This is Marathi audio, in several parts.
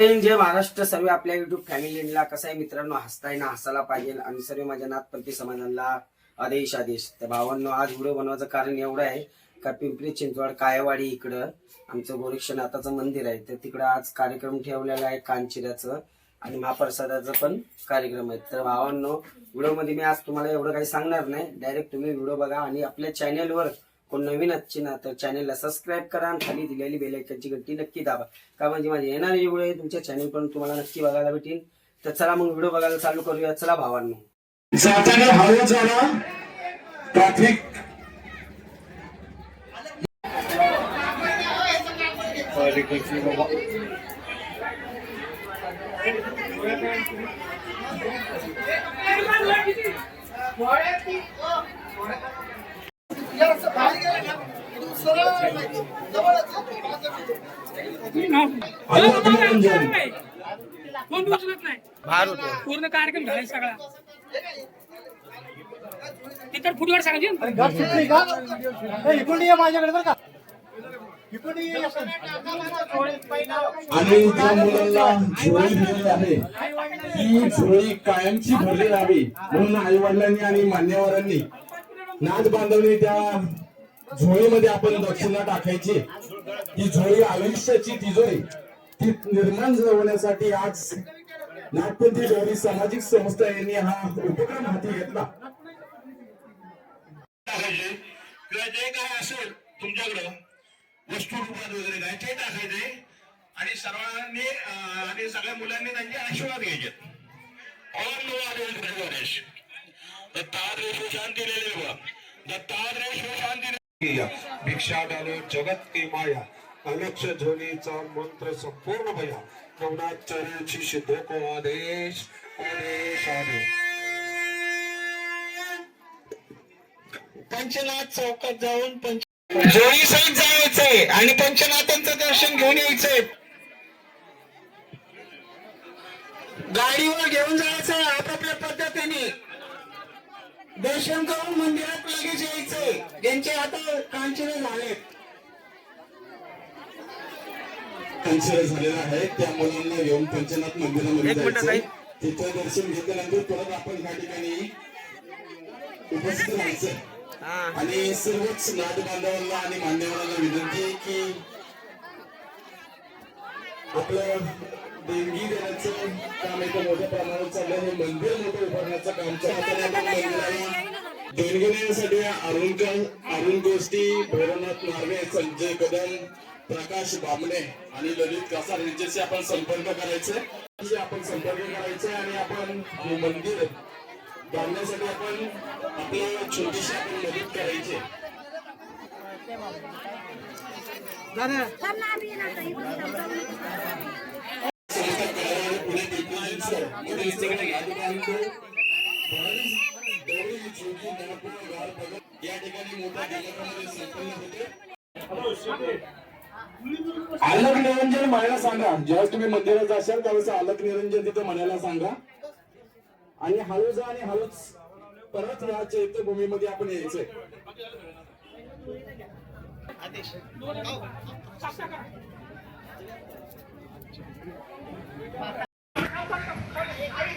जय महाराष्ट्र. सर्व आपल्या युट्यूब फॅमिलीला कसं आहे मित्रांनो हसताय ना हसायला पाहिजे आणि सर्व माझ्या नाथपंथी समाजाला आदेश आदेश तर भावांनो आज व्हिडिओ बनवायचं कारण एवढं आहे का पिंपरी चिंचवड कायवाडी इकडं आमचं गोरक्षनाथाचं मंदिर आहे. तर तिकडं आज कार्यक्रम ठेवलेला आहे कानचिऱ्याचं आणि महाप्रसादाचं पण कार्यक्रम आहे. तर भावांनो व्हिडिओमध्ये मी आज तुम्हाला एवढं काही सांगणार नाही. डायरेक्ट तुम्ही व्हिडिओ बघा आणि आपल्या चॅनेलवर कोण नवीन असची ना तर चॅनेलला सबस्क्राईब करा आणि खाली दिलेली बेल आयकनची घंटी नक्की दाबा. का म्हणजे माझे येणारे जे व्हिडिओ तुमच्या चॅनेल पण तुम्हाला नक्की बघायला भेटेल. तर चला मग व्हिडिओ बघायला चालू करूया. चला भावांनो. जाताना हळू झाला? ट्रॅफिक कोण उचलत नाही? पूर्ण कार्यक्रम झालाय सगळा. तिकडे फुटवर सांगायची ना. इकडून ये माझ्याकडे बरं का. इकडून ये. आणि ज्या मुलांना झोळी दिलेली आहे. ती झोळी कायमची भरली राहावी म्हणून आई वडिलांनी आणि मान्यवरांनी नाच बांधवणी त्या झोळीमध्ये आपण दक्षिणा टाकायची. ही झोळी आयुष्याची तिजोरी ती निर्माण होण्यासाठी आज नागपंथी गौरी सामाजिक संस्था यांनी हा उपक्रम हाती घेतला. किंवा जे काय असेल तुमच्याकडं वस्तू रूपात वगैरे काय ते टाकायचे. आणि सर्वांनी आणि सगळ्या मुलांनी त्यांचे आशीर्वाद घ्यायचे. ओम नमो हरिवंश शांती दत्तात्रेय शांती भिक्षा डालो जगत की माया. अलक्ष ध्वनीचा मंत्र संपूर्ण भया. नवनाथार्यांची सिद्ध को आदेश आदेश आदेश. पंचनाथ चौकात जाऊन पंच जोडी सहित जायचंय आणि पंचनाथांचं दर्शन घेऊन यायचंय गाडीवर घेऊन जायचंय आपापल्या पद्धतीने. दर्शन करून मंदिरात लगेच यायचंय ज्यांचे आता कांचन झालेत. कन्सिडर झालेला आहे. त्या मुलांना घेऊन पंचनाथ मंदिरामध्ये जायचं. तिथं दर्शन घेतल्यानंतर परत आपण या ठिकाणी उपस्थित राहायचं. आणि सर्वच नाद बांधवांना आणि मान्यवरांना विनंती की आपलं देणगी देण्याचं काम एका मोठ्या प्रमाणात चाललंय. हे मंदिर मोठं उभारण्याचं काम चालू आहे. आपण मंदिराला देणगी देण्यासाठी अरुण अरुण गोष्टी भैरवनाथ नार्वे संजय कदम प्रकाश बामणे आणि ललित कासार यांच्याशी आपण संपर्क करायचे आपण संपर्क करायचे आणि आपण मंदिर बांधण्यासाठी आपण आपली छोटीशी आपण मदत करायची संस्था कार्यालय पुणे पिंपरी चिंचवडमध्ये सर्व नागरिकांना गौरी ज्योती गणपती गार भगत या ठिकाणी मोठ्या संपन्न होते अलग निरंजन म्हणायला सांगा. ज्यावेळेस तुम्ही मंदिरात जाशाल त्यावेळेस अलग निरंजन तिथं म्हणायला सांगा. आणि हळूच आणि हळूच परत या चैत्यभूमीमध्ये आपण यायचंय. आदेश. I, I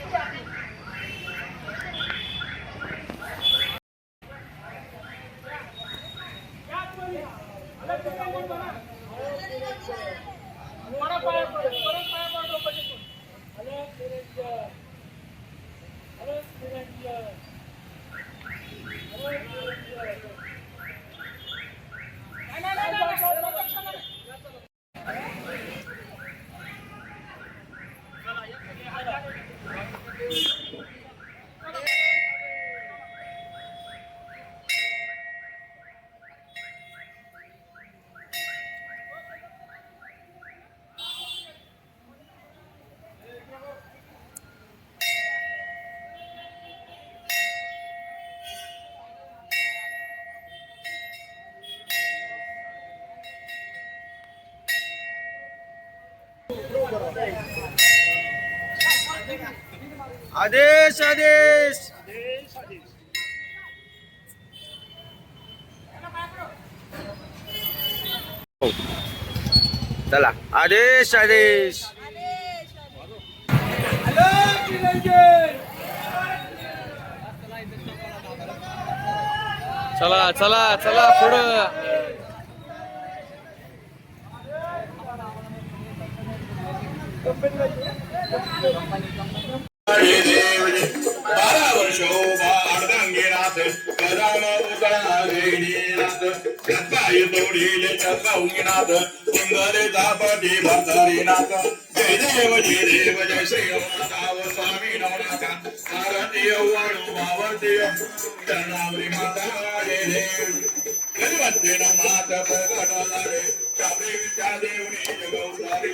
आदेश चला. आदेश आदेश. चला चला चला पुढं. बारा वर्ष अर्धांगीनाथ कदाम उकळा वेणीनाथ पाय तोडीले चकाऊनाथ सिंगले दापटी भरतरीनाथ जय देव जय देव जय श्री रमणाव स्वामी नवनाथ भारतीय वाणू भावतीय चरणावरी माता जय देव गणपती मात प्रगट झाले चाबे विद्या देवनी जगवतारी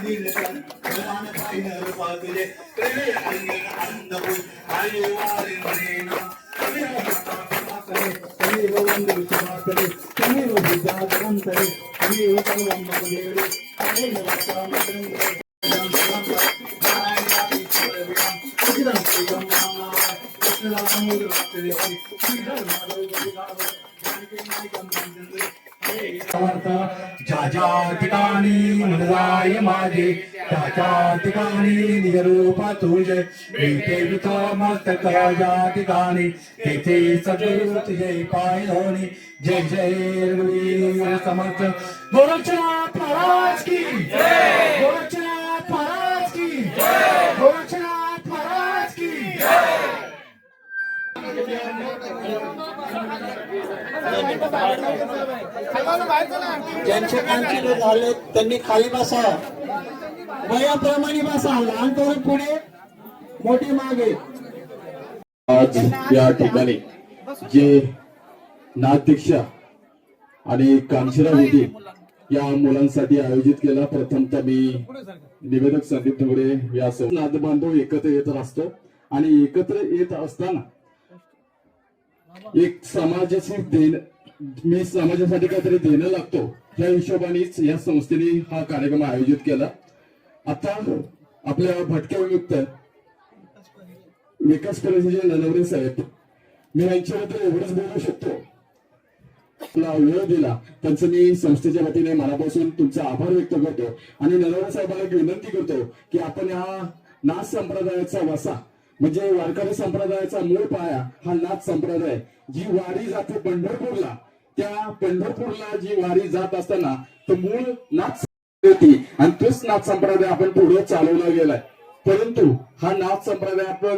विश्वर लिंगिले गौंड लिंगिले जय नारायण जय देव जय देव जय श्री रमणाव स्वामी नवनाथ भारतीय वाणू भावतीय ज्या ज्या ठिकाणी मनराय माझे त्या त्या ठिकाणी निजरूपा तुझे विथे विथ मस्तक ज्या ठिकाणी तेथे सदैव तुझे पाय धोनी जय जय रघुवीर समर्थ। गोरक्षनाथ महाराज की गोरक्षनाथ महाराज की गोरक्षनाथ महाराज की ज्यांचे कांची झाले त्यांनी खाली बसा. वयाप्रमाणे बसा. लहान तरुण पुढे मोठी मागे. आज या ठिकाणी जे नाध्यक्षा आणि कांशिरा होती या मुलांसाठी आयोजित केला. प्रथमतः मी निवेदक संदीप धुगडे या सर्व नाद बांधव एकत्र येत असतो. आणि एकत्र येत असताना एक समाजाची देण मी समाजासाठी काहीतरी देणं लागतो. त्या हिशोबानेच या संस्थेने हा कार्यक्रम आयोजित केला. आता आपल्या भटक्या विमुक्त विकास परिषदेचे ननवरे साहेब मी यांच्याबद्दल एवढंच बोलू शकतो. आपला वेळ दिला. त्यांचं मी संस्थेच्या वतीने मनापासून तुमचा आभार व्यक्त करतो. आणि ननवरे साहेबांना एक विनंती करतो की आपण हा नाच संप्रदायाचा वसा म्हणजे वारकरी संप्रदायाचा मूळ पाया हा नाथ संप्रदाय. जी वारी जाते पंढरपूरला त्या पंढरपूरला जी वारी जात असताना तो मूळ नाथ होती. आणि तोच नाथ संप्रदाय आपण पुढे चालवला गेलाय. परंतु हा नाथ संप्रदाय आपण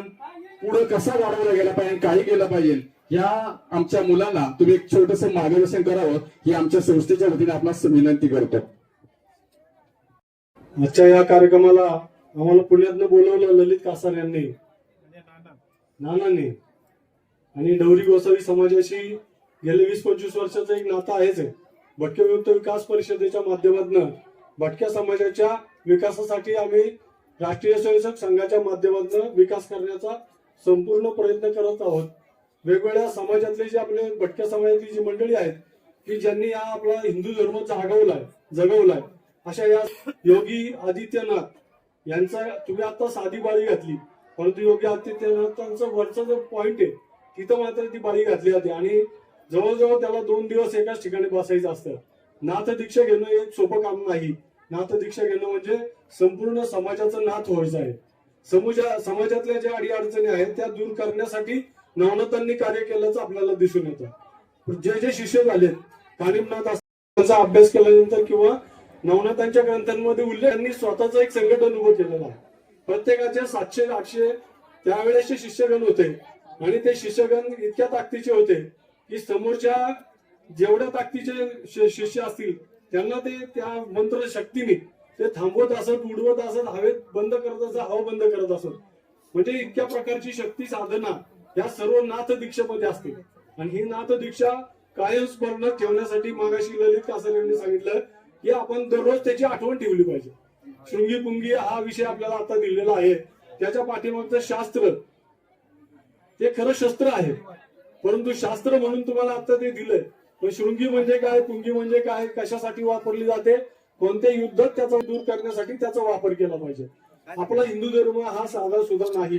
पुढे कसा वाढवला गेला पाहिजे काही केलं पाहिजे या आमच्या मुलांना तुम्ही एक छोटस मार्गदर्शन करावं ही हो. आमच्या संस्थेच्या वतीने आपणास विनंती करतो. आजच्या या कार्यक्रमाला आम्हाला पुण्यातनं बोलवलं ललित कासार यांनी. नानांनी. आणि डवरी गोसावी समाजाशी गेले वीस पंचवीस वर्षाचं एक नातं आहेच आहे भटक्या विमुक्त विकास परिषदेच्या माध्यमातून भटक्या समाजाच्या विकासासाठी आम्ही राष्ट्रीय स्वयंसेवक संघाच्या माध्यमातून विकास करण्याचा संपूर्ण प्रयत्न करत आहोत. वेगवेगळ्या समाजातले जे आपले भटक्या समाजातली जी मंडळी आहेत की ज्यांनी हा आपला हिंदू धर्म जागवलाय जगवलाय अशा या योगी आदित्यनाथ यांचा तुम्ही आता साधी बाळी घातली. परंतु योगी आदित्यनाथांचं वरचा जो पॉइंट आहे तिथं मात्र ती बारी घातली जाते. आणि जवळजवळ त्याला दोन दिवस एकाच ठिकाणी बसायचं असतं. नाथ दीक्षा घेणं हे सोपं काम नाही. नाथ दीक्षा घेणं म्हणजे संपूर्ण समाजाचं नाथ व्हायचं आहे. समुजा समाजातल्या ज्या अडीअडचणी आहेत त्या दूर करण्यासाठी नवनाथांनी कार्य केल्याचं आपल्याला दिसून येतं. जे जे शिष्य झालेत कालिमनाथ त्यांचा अभ्यास केल्यानंतर किंवा नवनाथांच्या ग्रंथांमध्ये उल्लेख त्यांनी स्वतःचा एक संघटन उभं केलेलं आहे. प्रत्येकाचे सातशे आठशे त्यावेळेसचे शिष्यगण होते. आणि ते शिष्यगण इतक्या ताकदीचे होते की समोरच्या जेवढ्या ताकदीचे शिष्य असतील त्यांना ते त्या मंत्र शक्तीने ते थांबवत असत उडवत असत हवेत बंद करत असत हवा बंद करत असत. म्हणजे इतक्या प्रकारची शक्ती साधना या सर्व नाथ दीक्षेमध्ये असते. आणि ही नाथ दीक्षा कायम स्मरणात ठेवण्यासाठी मागाशी ललित कासार यांनी सांगितलं की आपण दररोज त्याची आठवण ठेवली पाहिजे. शृंगी पुंगी हा विषय आपल्याला आता दिलेला आहे. त्याच्या पाठीमागचं शास्त्र ते खरं शस्त्र आहे. परंतु शास्त्र म्हणून तुम्हाला आता ते दिलंय. पण शृंगी म्हणजे काय पुंगी म्हणजे काय कशासाठी वापरली जाते कोणत्या युद्धात त्याचा दूर करण्यासाठी त्याचा वापर केला पाहिजे. आपला हिंदू धर्म हा साधा सुद्धा नाही.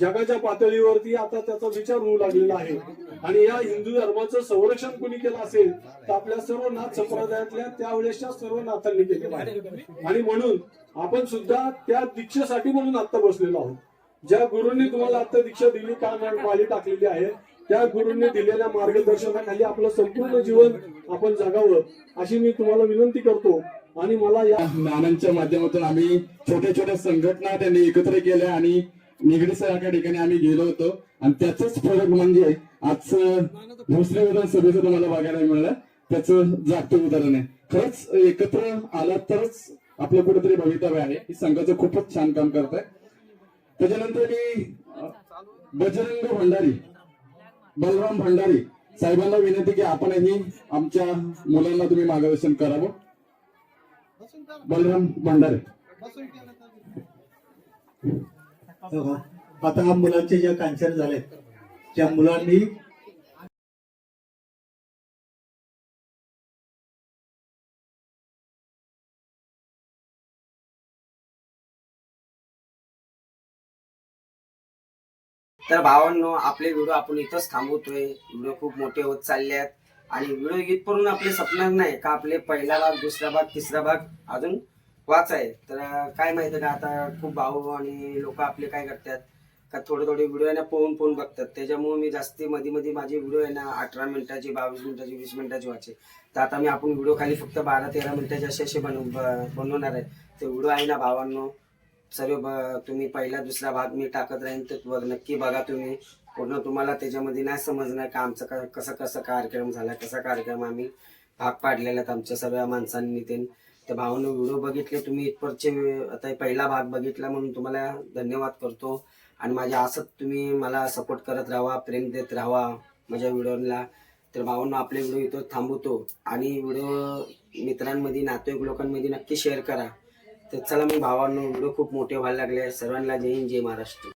जगाच्या पातळीवरती आता त्याचा विचार होऊ लागलेला आहे. आणि या हिंदू धर्माचं संरक्षण कोणी केलं असेल तर आपल्या सर्व नाथ संप्रदायातल्या त्यावेळेसच्या सर्व नाथांनी केलेलं आहे. आणि म्हणून आपण सुद्धा त्या दीक्षेसाठी म्हणून आता बसलेलो आहोत. ज्या गुरूंनी तुम्हाला आता दीक्षा दिली का पाळी टाकलेली आहे त्या गुरूंनी दिलेल्या मार्गदर्शनाखाली आपलं संपूर्ण जीवन आपण जगावं अशी मी तुम्हाला विनंती करतो. आणि मला या नानांच्या माध्यमातून आम्ही छोट्या छोट्या संघटना त्यांनी एकत्र केल्या आणि निगडी सारख्या ठिकाणी आम्ही गेलो होतो. आणि त्याच फरक म्हणजे आजचं भोसले विधानसभेचं तुम्हाला बघायला मिळालं. त्याचं जागतिक उदाहरण आहे. खरंच एकत्र आला तरच आपलं कुठेतरी भवितव्य आहे. ही संघाचं खूपच छान काम करत आहे त्याच्यानंतर मी बजरंग भंडारी बलराम भंडारी साहेबांना विनंती की आपणही आमच्या मुलांना तुम्ही मार्गदर्शन करावं बलराम भंडारे. आता मुलांचे ज्या कॅन्सर झाले त्या मुलांनी तर भावांनो आपले व्हिडिओ आपण इथंच थांबवतोय. व्हिडिओ खूप मोठे होत चालले आहेत. आणि व्हिडिओ इथपर्यंत आपले सपनार नाही का आपले पहिला भाग दुसरा भाग तिसरा भाग अजून वाच आहे तर काय माहिती का आता खूप भाऊ आणि लोक आपले काय करतात का थोडे थोडे व्हिडिओ आहे ना पोहून पोहून बघतात. त्याच्यामुळे मी जास्ती मध्ये मध्ये माझे व्हिडिओ आहे ना अठरा मिनिटाची बावीस मिनिटाची वीस मिनिटाची वाचे तर आता मी आपण व्हिडिओ खाली फक्त बारा तेरा मिनिटाचे असे असे बनव ब- बनवणार आहे. ते व्हिडिओ आहे ना भावांनो. सर्व ब- तुम्ही पहिला दुसरा भाग मी टाकत राहीन तर नक्की बघा तुम्ही. पूर्ण तुम्हाला त्याच्यामध्ये नाही समजणार का आमचं का- कसं कसं कार्यक्रम झाला कसा कार्यक्रम आम्ही भाग पाडलेला आहेत आमच्या सर्व माणसांनी ते. त्या भावानं व्हिडिओ बघितले तुम्ही इथपर्यंतचे आता हे पहिला भाग बघितला म्हणून तुम्हाला धन्यवाद करतो. आणि माझ्या असंच तुम्ही मला सपोर्ट करत राहा प्रेम देत राहा माझ्या व्हिडिओला. तर भावांनो आपले व्हिडिओ इथं थांबवतो. आणि व्हिडिओ मित्रांमध्ये नातेवाईक लोकांमध्ये नक्की शेअर करा. तर चला मग भावांनो व्हिडिओ खूप मोठे व्हायला लागले. सर्वांना जय हिंद जय महाराष्ट्र.